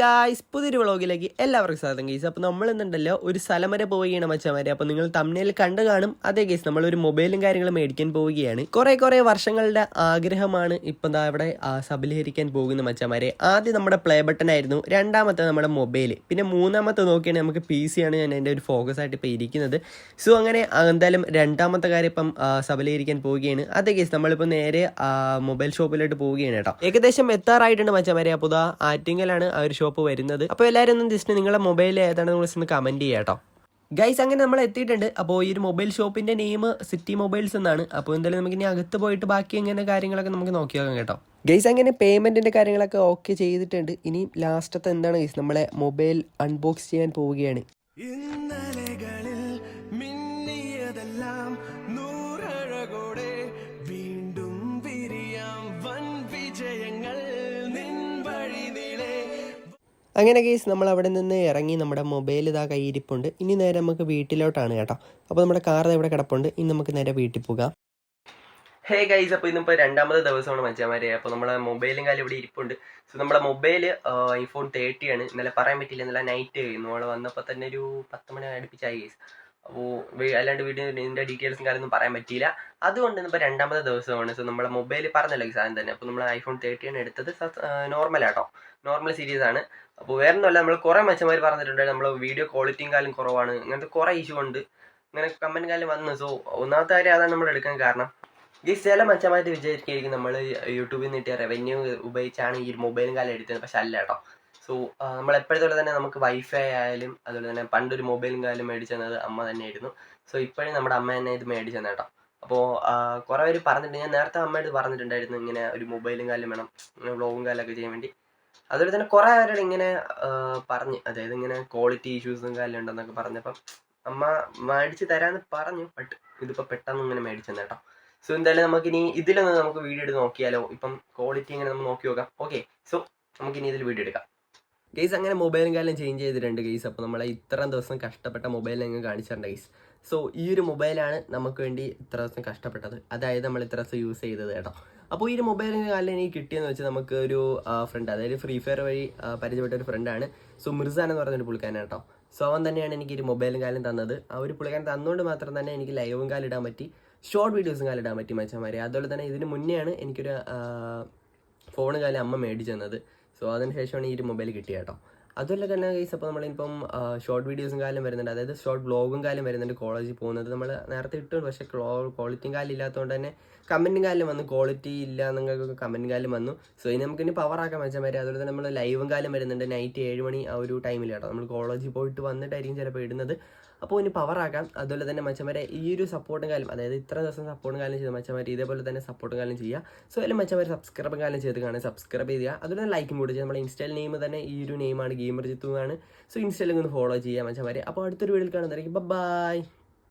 Guys പുതിയൊരു വ്ളോഗിലേക്ക് എല്ലാവർക്കും സ്വാഗതം ഗൈസ് അപ്പോൾ നമ്മൾ എന്നുണ്ടല്ലോ ഒരു സ്ഥലം വരെ പോവുകയാണ് മച്ചമാരെ. അപ്പോൾ നിങ്ങൾ തമ്മിൽ കണ്ടു കാണും. അതേ ഗൈസ് നമ്മൾ ഒരു മൊബൈലും കാര്യങ്ങളും മേടിക്കാൻ പോവുകയാണ്. കുറേ കുറേ വർഷങ്ങളുടെ ആഗ്രഹമാണ് ഇപ്പം ദാ ഇവിടെ സബലീകരിക്കാൻ പോകുന്ന മച്ചമാരെ. ആദ്യം നമ്മുടെ പ്ലേ ബട്ടൺ ആയിരുന്നു രണ്ടാമത്തെ നമ്മുടെ മൊബൈൽ പിന്നെ മൂന്നാമത്തെ നോക്കിയാണെങ്കിൽ നമുക്ക് പി സി ആണ് ഞാൻ എന്റെ ഒരു ഫോക്കസ് ആയിട്ട് ഇപ്പോൾ ഇരിക്കുന്നത്. സോ അങ്ങനെ എന്തായാലും രണ്ടാമത്തെ കാര്യം ഇപ്പം സബലീകരിക്കാൻ പോവുകയാണ്. അതേ ഗൈസ് നമ്മളിപ്പോൾ നേരെ മൊബൈൽ ഷോപ്പിലോട്ട് പോവുകയാണ് കേട്ടോ. ഏകദേശം എത്താറായിട്ടുണ്ട് മച്ചമാരെ. അപ്പോൾ ദാ ആറ്റിങ്ങലാണ് ആ ഒരു ഷോപ്പ് വരുന്നത്. അപ്പോൾ എല്ലാവരും ഒന്ന് ജസ്റ്റ് നിങ്ങളുടെ മൊബൈൽ ഏതാണെന്ന് വിളിച്ചൊന്ന് കമന്റ് കമന്റ് ചെയ്യാം കേട്ടോ. ഗൈസ് അങ്ങനെ നമ്മൾ എത്തിയിട്ടുണ്ട്. അപ്പോൾ ഈ ഒരു മൊബൈൽ ഷോപ്പിന്റെ നെയിം സിറ്റി മൊബൈൽസ് എന്നാണ്. അപ്പോൾ എന്തായാലും നമുക്ക് ഇനി അകത്ത് പോയിട്ട് ബാക്കി എങ്ങനെ കാര്യങ്ങളൊക്കെ നമുക്ക് നോക്കി നോക്കാം കേട്ടോ. ഗൈസ് അങ്ങനെ പേയ്മെന്റിന്റെ കാര്യങ്ങളൊക്കെ ഓക്കെ ചെയ്തിട്ടുണ്ട്. ഇനി ലാസ്റ്റത്തെ എന്താണ് ഗൈസ് നമ്മളെ മൊബൈൽ അൺബോക്സ് ചെയ്യാൻ പോവുകയാണ്. ഇന്നലകളിൽ അങ്ങനെ കേസ് നമ്മൾ അവിടെ നിന്ന് ഇറങ്ങി നമ്മുടെ മൊബൈൽ ഇതാ കയ്യിരിപ്പുണ്ട്. ഇനി നേരെ നമുക്ക് വീട്ടിലോട്ടാണ് കേട്ടോ. അപ്പോൾ നമ്മുടെ കാർ ഇവിടെ കിടപ്പുണ്ട്. ഇനി നമുക്ക് നേരെ വീട്ടിൽ പോകാം. ഹേ ഗൈസ് അപ്പോൾ ഇന്നിപ്പോൾ രണ്ടാമത്തെ ദിവസമാണ് മച്ചാമാരെ. അപ്പോൾ നമ്മുടെ മൊബൈലും കാലം ഇവിടെ ഇരിപ്പുണ്ട്. സോ നമ്മുടെ മൊബൈൽ ഐഫോൺ തേർട്ടി ആണ്. ഇന്നലെ പറയാൻ പറ്റില്ല ഇന്നലെ നൈറ്റ് നമ്മൾ വന്നപ്പോൾ തന്നെ ഒരു പത്ത് മണി അടുപ്പിച്ചായി ഗൈസ് അപ്പോൾ അല്ലാണ്ട് വീഡിയോ ഇതിന്റെ ഡീറ്റെയിൽസും കാര്യമൊന്നും പറയാൻ പറ്റിയില്ല. അതുകൊണ്ട് ഇന്നിപ്പോൾ രണ്ടാമത്തെ ദിവസമാണ്. സോ നമ്മുടെ മൊബൈലിൽ പറഞ്ഞല്ലോ സാധനം തന്നെ. അപ്പോൾ നമ്മൾ ഐഫോൺ തേർട്ടി ആണ് എടുത്തത്. നോർമൽ ആട്ടോ. നോർമൽ സീരീസ് ആണ്. അപ്പോൾ വേറെ ഒന്നുമല്ല നമ്മൾ കുറേ മച്ചന്മാർ പറഞ്ഞിട്ടുണ്ട് നമ്മൾ വീഡിയോ ക്വാളിറ്റിയും കാലം കുറവാണ്. അങ്ങനത്തെ കുറേ ഇഷ്യൂ ഉണ്ട്. അങ്ങനെ കമന്റ് കാലം വന്നു. സോ ഒന്നാമത്തെ കാര്യം അതാണ് നമ്മൾ എടുക്കാൻ കാരണം. ഈ ചില മച്ചന്മാർ വിചാരിക്കുകയായിരിക്കും നമ്മൾ യൂട്യൂബിൽ നിന്ന് കിട്ടിയ റവന്യൂ ഉപയോഗിച്ചാണ് ഈ മൊബൈലും കാലം എടുത്തത്. പക്ഷെ അല്ല കേട്ടോ സോ നമ്മൾ എപ്പോഴത്തോടെ തന്നെ നമുക്ക് വൈഫൈ ആയാലും അതുപോലെ തന്നെ പണ്ടൊരു മൊബൈലും കാലം തന്നത് അമ്മ തന്നെയായിരുന്നു. സോ ഇപ്പോഴും നമ്മുടെ അമ്മ തന്നെ ഇത് മേടിച്ചത് കേട്ടോ അപ്പോൾ കുറേ പേര് പറഞ്ഞിട്ടുണ്ട്. ഞാൻ നേരത്തെ അമ്മയോട് പറഞ്ഞിട്ടുണ്ടായിരുന്നു ഇങ്ങനെ ഒരു മൊബൈലും കാലം വേണം ഇങ്ങനെ വ്ളോഗും കാലമൊക്കെ ചെയ്യാൻ വേണ്ടി. അതുപോലെ തന്നെ കുറേ പേരോട് ഇങ്ങനെ പറഞ്ഞ്. അതായത് ഇങ്ങനെ ക്വാളിറ്റി ഇഷ്യൂസും കാലം ഉണ്ടെന്നൊക്കെ പറഞ്ഞപ്പം അമ്മ മേടിച്ച് തരാമെന്ന് പറഞ്ഞു. ബട്ട് ഇതിപ്പോൾ പെട്ടെന്ന് ഇങ്ങനെ മേടിച്ചെന്ന് കേട്ടോ സോ എന്തായാലും നമുക്കിനി ഇതിലൊന്ന് നമുക്ക് വീഡിയോ എടുത്ത് നോക്കിയാലോ? ഇപ്പം ക്വാളിറ്റി ഇങ്ങനെ നമുക്ക് നോക്കി നോക്കാം. ഓക്കെ സോ നമുക്കിനി ഇതിൽ വീഡിയോ എടുക്കാം. ഗെയ്സ് അങ്ങനെ മൊബൈലും കാര്യം ചേഞ്ച് ചെയ്തിട്ടുണ്ട് ഗെയ്സ് അപ്പോൾ നമ്മൾ ഇത്രയും ദിവസം കഷ്ടപ്പെട്ട മൊബൈൽ ഞങ്ങൾ കാണിച്ചിട്ടുണ്ട് ഗെയ്സ് സോ ഈ ഒരു മൊബൈലാണ് നമുക്ക് വേണ്ടി ഇത്ര ദിവസം കഷ്ടപ്പെട്ടത്. അതായത് നമ്മൾ ഇത്ര ദിവസം യൂസ് ചെയ്തത് കേട്ടോ. അപ്പോൾ ഈ ഒരു മൊബൈലിന് കാലം എനിക്ക് കിട്ടിയെന്ന് വെച്ചാൽ നമുക്ക് ഒരു ഫ്രണ്ട് അതായത് ഫ്രീ ഫയർ വഴി പരിചയപ്പെട്ട ഒരു ഫ്രണ്ടാണ് സോ മിർസാൻ എന്ന് പറഞ്ഞൊരു പുള്ളിക്കാരൻ കേട്ടോ. സോ അവൻ തന്നെയാണ് എനിക്ക് ഒരു മൊബൈലും കാലം തന്നത്. ആ ഒരു പുള്ളിക്കാരൻ തന്നുകൊണ്ട് മാത്രം തന്നെ എനിക്ക് ലൈവും കാലം ഇടാൻ പറ്റി. ഷോർട്ട് വീഡിയോസും കാലം ഇടാൻ പറ്റി മച്ചന്മാരെ. അതുപോലെ തന്നെ ഇതിന് മുന്നെയാണ് എനിക്കൊരു ഫോണ് കാലം അമ്മ മേടിച്ചു തന്നത്? സോ അതിന് ശേഷമാണ് ഈ ഒരു മൊബൈൽ കിട്ടിയത് കേട്ടോ. അതുമല്ല തന്നെ കേസ് അപ്പോൾ നമ്മളിപ്പം ഷോർട്ട് വീഡിയോസും കാലം വരുന്നുണ്ട്. അതായത് ഷോർട്ട് ബ്ലോഗും കാലം വരുന്നുണ്ട് കോളേജിൽ പോകുന്നത്. നമ്മൾ നേരത്തെ ഇട്ടു പക്ഷേ ക്വാളിറ്റിയും കാലം ഇല്ലാത്തതുകൊണ്ട് തന്നെ കമന്റും കാലം വന്നു. ക്വാളിറ്റി ഇല്ല എന്നൊക്കെ കമന്റും കാലം വന്നു. സോ ഇനി നമുക്കിനി പവർ ആക്കാൻ വെച്ചാൽ വരെ അതുപോലെ തന്നെ നമ്മൾ ലൈവും കാലം വരുന്നുണ്ട്. നൈറ്റ് ഏഴ് മണി ആ ഒരു ടൈമിൽ കേട്ടോ. നമ്മൾ കോളേജിൽ പോയിട്ട് വന്നിട്ടായിരിക്കും ചിലപ്പോൾ ഇടുന്നത്. അപ്പോൾ ഇനി പവർ ആക്കാം. അതുപോലെ തന്നെ മച്ചന്മാരെ ഈ ഒരു സപ്പോർട്ടും കാലം അതായത് ഇത്ര ദിവസം സപ്പോർട്ടും കാലം ചെയ്ത മച്ചന്മാർ ഇതേപോലെ തന്നെ സപ്പോർട്ടും കാലം ചെയ്യുക. സോ അതിൽ മച്ചന്മാർ സബ്സ്ക്രൈബും കാലം ചെയ്ത് കാണാൻ സബ്സ്ക്രൈബ് ചെയ്യുക. അതുപോലെ ലൈക്കും കൂടി ചെയ്യുക. നമ്മുടെ ഇൻസ്റ്റയിൽ നെയിം തന്നെ ഈ ഒരു നെയിമാണ് ഗെയിമർ ജിത്തു സോ ഇൻസ്റ്റയിലൊക്കെ ഒന്ന് ഫോളോ ചെയ്യാം. മച്ചമാരെ അപ്പോൾ അടുത്തൊരു വീഡിയോയിൽ കാണുന്നതായിരിക്കും. ബൈ